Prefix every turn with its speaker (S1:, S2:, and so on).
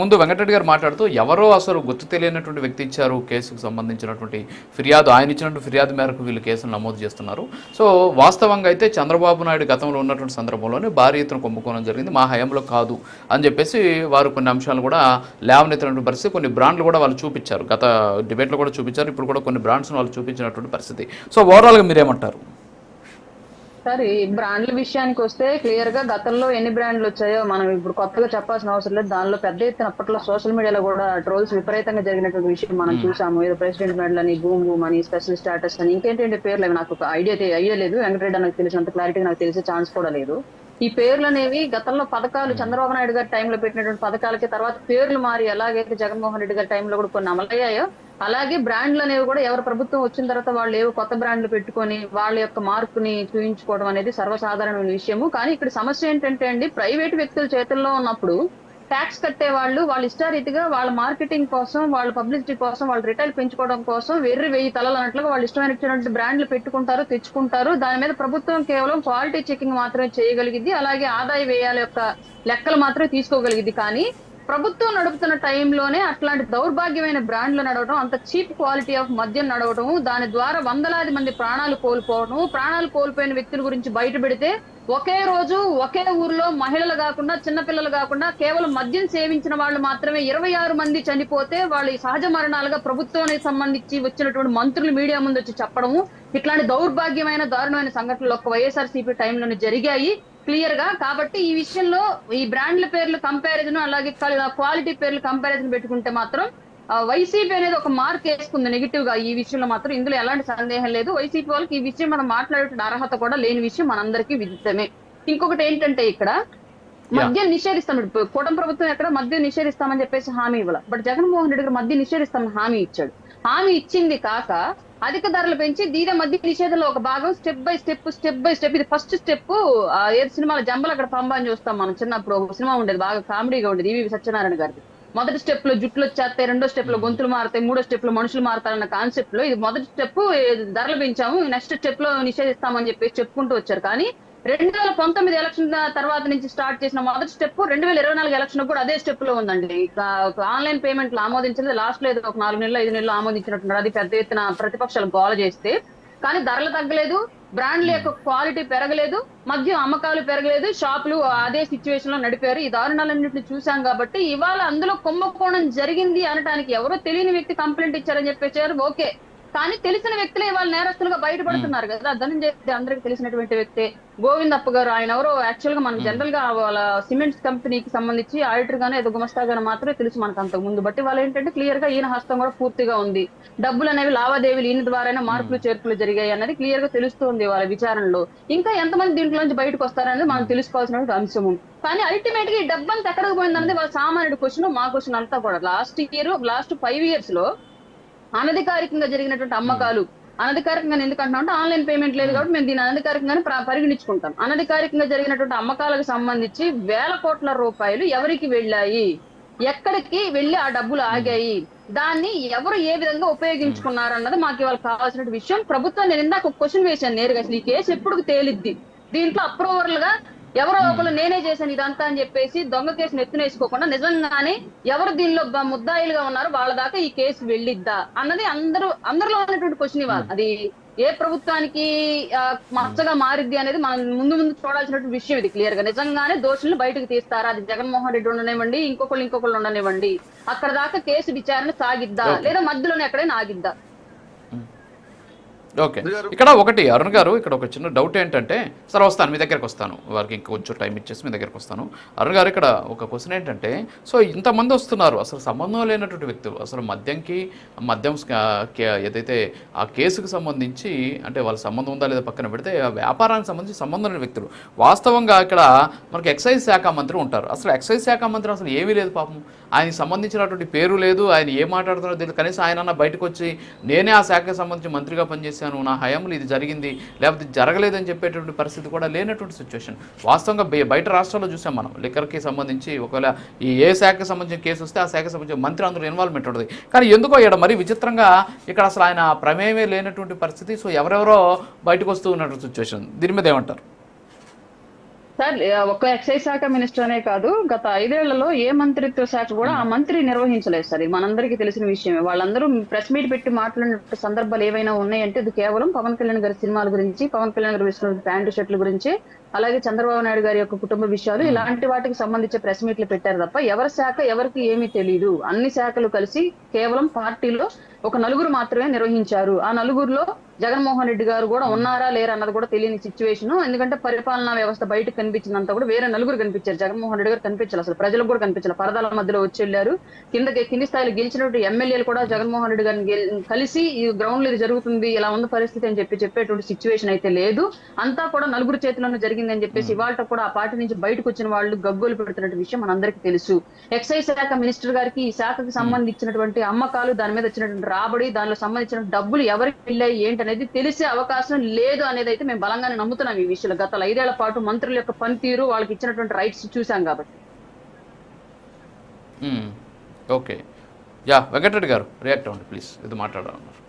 S1: ముందు వెంకటరెడ్డి గారు మాట్లాడుతూ ఎవరో అసలు గుర్తు తెలియనటువంటి వ్యక్తి ఇచ్చారు కేసుకు సంబంధించినటువంటి ఫిర్యాదు ఆయన ఇచ్చినటువంటి ఫిర్యాదు మేరకు వీళ్ళు కేసులు నమోదు చేస్తున్నారు. సో వాస్తవంగా అయితే చంద్రబాబు నాయుడు గతంలో ఉన్నటువంటి సందర్భంలోనే భారీ ఎత్తున కుంభకోణం జరిగింది. మా హయాంలో కాదు అని చెప్పేసి వారు కొన్ని అంశాలు కూడా లేవనెత్తినటువంటి పరిస్థితి కొన్ని బ్రాండ్లు కూడా వాళ్ళు చూపించారు. గత డిబేట్లో కూడా చూపించారు. ఇప్పుడు కూడా కొన్ని బ్రాండ్స్ను వాళ్ళు చూపించినటువంటి పరిస్థితి. సో ఓవరాల్గా మీరేమంటారు?
S2: సార్ ఈ బ్రాండ్ల విషయానికి వస్తే క్లియర్గా గతంలో ఎన్ని బ్రాండ్లు వచ్చాయో మనం ఇప్పుడు కొత్తగా చెప్పాల్సిన అవసరం లేదు. దానిలో పెద్ద ఎత్తున అప్పట్లో సోషల్ మీడియాలో కూడా ట్రోల్స్ విపరీతంగా జరిగినటువంటి విషయం మనం చూసాము. ఏదో ప్రెసిడెంట్ మెడల్ అని బూమ్ బూమ్ అని స్పెషల్ స్టాటస్ అని ఇంకేంటంటే పేర్లు అవి నాకు ఒక ఐడియా ఐడియా లేదు. వెంకటరెడ్డి నాకు తెలిసినంత క్లారిటీ నాకు తెలిసే ఛాన్స్ కూడా లేదు. ఈ పేర్లు అనేవి గతంలో పథకాలు చంద్రబాబు నాయుడు గారి టైంలో పెట్టినటువంటి పథకాలకి తర్వాత పేర్లు మారి ఎలాగైతే జగన్మోహన్ రెడ్డి గారి టైంలో కూడా కొన్ని అమలయ్యాయో అలాగే బ్రాండ్లు అనేవి కూడా ఎవరు ప్రభుత్వం వచ్చిన తర్వాత వాళ్ళు ఏవో కొత్త బ్రాండ్లు పెట్టుకొని వాళ్ళ యొక్క మార్కుని చూయించుకోవడం అనేది సర్వసాధారణమైన విషయము. కానీ ఇక్కడ సమస్య ఏంటంటే అండి ప్రైవేట్ వ్యక్తుల చేతుల్లో ఉన్నప్పుడు ట్యాక్స్ కట్టే వాళ్ళు వాళ్ళ ఇష్టారీతిగా వాళ్ళ మార్కెటింగ్ కోసం వాళ్ళ పబ్లిసిటీ కోసం వాళ్ళ రిటైల్ పెంచుకోవడం కోసం వెర్రి వెయ్యి తలలు అన్నట్లుగా వాళ్ళు ఇష్టమైనటువంటి బ్రాండ్లు పెట్టుకుంటారు తెచ్చుకుంటారు. దాని మీద ప్రభుత్వం కేవలం క్వాలిటీ చెకింగ్ మాత్రమే చేయగలిగింది అలాగే ఆదాయ వ్యయాల యొక్క లెక్కలు మాత్రమే తీసుకోగలిగింది కానీ ప్రభుత్వం నడుపుతున్న టైంలోనే అట్లాంటి దౌర్భాగ్యమైన బ్రాండ్లు నడవడం అంత చీప్ క్వాలిటీ ఆఫ్ మద్యం నడవడం దాని ద్వారా వందలాది మంది ప్రాణాలు కోల్పోవడం ప్రాణాలు కోల్పోయిన వ్యక్తుల గురించి బయట పెడితే ఒకే రోజు ఒకే ఊర్లో మహిళలు కాకుండా చిన్నపిల్లలు కాకుండా కేవలం మద్యం సేవించిన వాళ్ళు మాత్రమే ఇరవై ఆరు మంది చనిపోతే వాళ్ళ ఈ సహజ మరణాలుగా ప్రభుత్వానికి సంబంధించి వచ్చినటువంటి మంత్రులు మీడియా ముందు వచ్చి చెప్పడము ఇట్లాంటి దౌర్భాగ్యమైన దారుణమైన సంఘటనలు ఒక్క వైఎస్ఆర్సీపీ టైంలోనే జరిగాయి. క్లియర్గా? కాబట్టి ఈ విషయంలో ఈ బ్రాండ్ల పేర్లు కంపారిజన్ అలాగే క్వాలిటీ పేర్లు కంపారిజన్ పెట్టుకుంటే మాత్రం వైసీపీ అనేది ఒక మార్క్ వేసుకుంది నెగిటివ్గా ఈ విషయంలో మాత్రం. ఇందులో ఎలాంటి సందేహం లేదు. వైసీపీ వాళ్ళకి ఈ విషయం మనం మాట్లాడే అర్హత కూడా లేని విషయం మనందరికీ విదితమే. ఇంకొకటి ఏంటంటే ఇక్కడ మద్యం నిషేధిస్తాం. కూటమి ప్రభుత్వం ఎక్కడ? మద్యం నిషేధిస్తామని చెప్పేసి హామీ ఇవ్వాలి. బట్ జగన్మోహన్ రెడ్డి గారు మద్యం నిషేధిస్తామని హామీ ఇచ్చాడు. హామీ ఇచ్చింది కాక అధిక ధరలు పెంచి దీని మధ్య నిషేధంలో ఒక భాగం step by step step by step. ఇది ఫస్ట్ స్టెప్. ఏది సినిమాలో జంబలు అక్కడ పంబాని చూస్తాం మనం చిన్నప్పుడు. ఒక సినిమా ఉండేది బాగా కామెడీగా ఉండేది. ఈవి సత్యనారాయణ గారిది. మొదటి స్టెప్లో జుట్లు వచ్చేస్తాయి రెండో స్టెప్లో గొంతులు మారుతాయి మూడో స్టెప్లో మనుషులు మారుతారన్న కాన్సెప్ట్లో ఇది మొదటి స్టెప్. ధరలు పెంచాము నెక్స్ట్ స్టెప్లో నిషేధిస్తామని చెప్పేసి చెప్పుకుంటూ వచ్చారు. కానీ రెండు వేల పంతొమ్మిది ఎలక్షన్ తర్వాత నుంచి స్టార్ట్ చేసిన మొదటి స్టెప్ రెండు వేల ఇరవై నాలుగు ఎలక్షన్ కూడా అదే స్టెప్లో ఉందండి. ఆన్లైన్ పేమెంట్లు ఆమోదించినది లాస్ట్లో ఏదో ఒక నాలుగు నెలలు ఐదు నెలలు ఆమోదించినట్టున్నారు. అది పెద్ద ఎత్తున ప్రతిపక్షాలు గోల చేస్తే. కానీ ధరలు తగ్గలేదు బ్రాండ్ల యొక్క క్వాలిటీ పెరగలేదు మద్యం అమ్మకాలు పెరగలేదు షాపులు అదే సిచ్యువేషన్లో నడిపారు. ఈ దారుణాలన్నింటిని చూసాం కాబట్టి ఇవాళ అందులో కుంభకోణం జరిగింది అనడానికి ఎవరో తెలియని వ్యక్తి కంప్లైంట్ ఇచ్చారని చెప్పేసారు ఓకే కానీ తెలిసిన వ్యక్తులే వాళ్ళు నేరస్తులుగా బయటపడుతున్నారు కదా. ధనంజయ్ అందరికి తెలిసినటువంటి వ్యక్తే గోవిందప్ప గారు. ఆయన ఎవరో యాక్చువల్గా మనకు జనరల్గా వాళ్ళ సిమెంట్స్ కంపెనీకి సంబంధించి ఆడిటర్ గానే ఏదో గుమస్తాగానే మాత్రమే తెలుసు మనకు అంతకు ముందు. బట్టి వాళ్ళు ఏంటంటే క్లియర్గా ఈయన హస్తం కూడా పూర్తిగా ఉంది. డబ్బులు అనేవి లావాదేవీలు ఈయన ద్వారానే మార్పులు చేర్పులు జరిగాయి అన్నది క్లియర్గా తెలుస్తుంది వాళ్ళ విచారణలో. ఇంకా ఎంతమంది దీంట్లో నుంచి బయటకు వస్తారనేది మనం తెలుసుకోవాల్సిన అంశము. కానీ అల్టిమేట్గా ఈ డబ్బంతా ఎక్కడికి పోయిందన్నది వాళ్ళ సామాన్యుడి క్వశ్చన్ మా క్వశ్చన్ అంతా కూడా. లాస్ట్ ఇయర్ లాస్ట్ ఫైవ్ ఇయర్స్లో అనధికారికంగా జరిగినటువంటి అమ్మకాలు. అనధికారికంగా ఎందుకు అంటే ఆన్లైన్ పేమెంట్ లేదు కాబట్టి మేము దీన్ని అనధికారికంగానే పరిగణించుకుంటాం. అనధికారికంగా జరిగినటువంటి అమ్మకాలకు సంబంధించి వేల కోట్ల రూపాయలు ఎవరికి వెళ్ళాయి? ఎక్కడికి వెళ్ళి ఆ డబ్బులు ఆగాయి? దాన్ని ఎవరు ఏ విధంగా ఉపయోగించుకున్నారు అన్నది మాకు ఇవాళ కావాల్సిన విషయం. ప్రభుత్వం నేను ఇందాక ఒక క్వశ్చన్ వేశాను నేరుగా. అసలు ఈ కేసు ఎప్పుడు తేలిద్ది? దీంట్లో అప్రూవర్లుగా గా ఎవరో ఒకరు నేనే చేశాను ఇదంతా అని చెప్పేసి దొంగ కేసును ఎత్తునేసుకోకుండా నిజంగానే ఎవరు దీనిలో ముద్దాయిలుగా ఉన్నారు వాళ్ళ దాకా ఈ కేసు వెళ్ళిద్దా అన్నది అందరూ అందరిలో ఉన్నటువంటి క్వశ్చన్ ఇవ్వాలి అది ఏ ప్రభుత్వానికి మచ్చగా మారిద్ది అనేది మనం ముందు ముందు చూడాల్సినటువంటి విషయం ఇది క్లియర్గా. నిజంగానే దోషులను బయటకు తీస్తారా? అది జగన్మోహన్ రెడ్డి ఉండనివ్వండి ఇంకొకళ్ళు ఇంకొకళ్ళు ఉండనివ్వండి. అక్కడ దాకా కేసు విచారణ సాగిద్దా? లేదా మధ్యలోనే ఎక్కడైనా ఆగిద్దా?
S1: ఓకే. ఇక్కడ ఒకటి అరుణ్ గారు ఇక్కడ ఒక చిన్న డౌట్ ఏంటంటే సరే వస్తాను మీ దగ్గరికి వస్తాను. వారికి ఇంకొంచెం టైం ఇచ్చేసి మీ దగ్గరికి వస్తాను. అరుణ్ గారు ఇక్కడ ఒక క్వశ్చన్ ఏంటంటే సో ఇంతమంది వస్తున్నారు. అసలు సంబంధం లేనటువంటి వ్యక్తులు. అసలు మద్యంకి మద్యం ఏదైతే ఆ కేసుకు సంబంధించి అంటే వాళ్ళ సంబంధం ఉందా లేదా పక్కన పెడితే ఆ వ్యాపారానికి సంబంధించి సంబంధం లేని వ్యక్తులు. వాస్తవంగా ఇక్కడ మనకి ఎక్సైజ్ శాఖ మంత్రి ఉంటారు. అసలు ఎక్సైజ్ శాఖ మంత్రి అసలు ఏమీ లేదు పాపం. ఆయన సంబంధించినటువంటి పేరు లేదు ఆయన ఏం మాట్లాడుతున్నారో తెలియదు. కనీసం ఆయన బయటకు వచ్చి నేనే ఆ శాఖకు సంబంధించి మంత్రిగా పనిచేశాను నా హయాంలో ఇది జరిగింది లేకపోతే జరగలేదని చెప్పేటువంటి పరిస్థితి కూడా లేనటువంటి సిచ్యువేషన్ వాస్తవంగా బయట రాష్ట్రాల్లో చూసాం మనం లిక్కర్కి సంబంధించి ఒకవేళ ఈ ఏ శాఖకి సంబంధించిన కేసు వస్తే ఆ శాఖకి సంబంధించిన మంత్రి అందులో ఇన్వాల్వ్మెంట్ ఉంటుంది. కానీ ఎందుకో ఇక్కడ మరీ విచిత్రంగా ఇక్కడ అసలు ఆయన ప్రమేయమే లేనటువంటి పరిస్థితి సో ఎవరెవరో బయటకు వస్తూ ఉన్నటువంటి సిచ్యువేషన్ దీని మీద ఏమంటారు?
S2: సార్ ఒక్క ఎక్సైజ్ శాఖ మినిస్టర్ అనే కాదు గత ఐదేళ్ళలో ఏ మంత్రిత్వ శాఖ కూడా ఆ మంత్రి నిర్వహించలేదు సార్. మనందరికీ తెలిసిన విషయమే. వాళ్ళందరూ ప్రెస్ మీట్ పెట్టి మాట్లాడిన సందర్భాలు ఏవైనా ఉన్నాయంటే ఇది కేవలం పవన్ కళ్యాణ్ గారి సినిమాల గురించి పవన్ కళ్యాణ్ గారు వేసిన ప్యాంటు షర్ట్ల గురించి అలాగే చంద్రబాబు నాయుడు గారి యొక్క కుటుంబ విషయాలు ఇలాంటి వాటికి సంబంధించి ప్రెస్ మీట్లు పెట్టారు తప్ప ఎవరి శాఖ ఎవరికి ఏమీ తెలియదు అన్ని శాఖలు కలిసి కేవలం పార్టీలో ఒక నలుగురు మాత్రమే నిర్వహించారు. ఆ నలుగురులో జగన్మోహన్ రెడ్డి గారు కూడా ఉన్నారా లేరా అన్నది కూడా తెలియని సిచ్యువేషన్ ఎందుకంటే పరిపాలనా వ్యవస్థ బయటకు కనిపించినంత కూడా వేరే నలుగురు కనిపించారు. జగన్మోహన్ రెడ్డి గారు కనిపించారు అసలు. ప్రజలకు కూడా కనిపించారు పరదాల మధ్యలో వచ్చి వెళ్ళారు. కిందకి కింది స్థాయిలో గెలిచినటువంటి ఎమ్మెల్యేలు కూడా జగన్మోహన్ రెడ్డి గారిని కలిసి ఈ గ్రౌండ్లో ఇది జరుగుతుంది ఇలా ఉన్న పరిస్థితి అని చెప్పి చెప్పేటువంటి సిచ్యువేషన్ అయితే లేదు. అంతా కూడా నలుగురు చేతిలోనే జరిగిందని చెప్పేసి ఇవాళ కూడా ఆ పార్టీ నుంచి బయటకు వచ్చిన వాళ్ళు గగ్గోలు పెడుతున్న విషయం మనందరికీ తెలుసు. ఎక్సైజ్ శాఖ మినిస్టర్ గారికి ఈ శాఖకు సంబంధించినటువంటి అమ్మకాలు దాని మీద వచ్చినటువంటి రాబడి దానిలో సంబంధించిన డబ్బులు ఎవరికి వెళ్ళాయి ఏంటి అనేది తెలిసే అవకాశం లేదు అనేది అయితే మేము బలంగానే నమ్ముతున్నాం ఈ విషయంలో. గత ఐదేళ్ళ పాటు మంత్రుల యొక్క పనితీరు వాళ్ళకి ఇచ్చినటువంటి రైట్స్ చూసాం కాబట్టి.
S1: ఓకే. యా వెంకటరెడ్డి గారు రియాక్ట్ అవ్వండి ప్లీజ్ ఇది మాట్లాడాలన్నారు.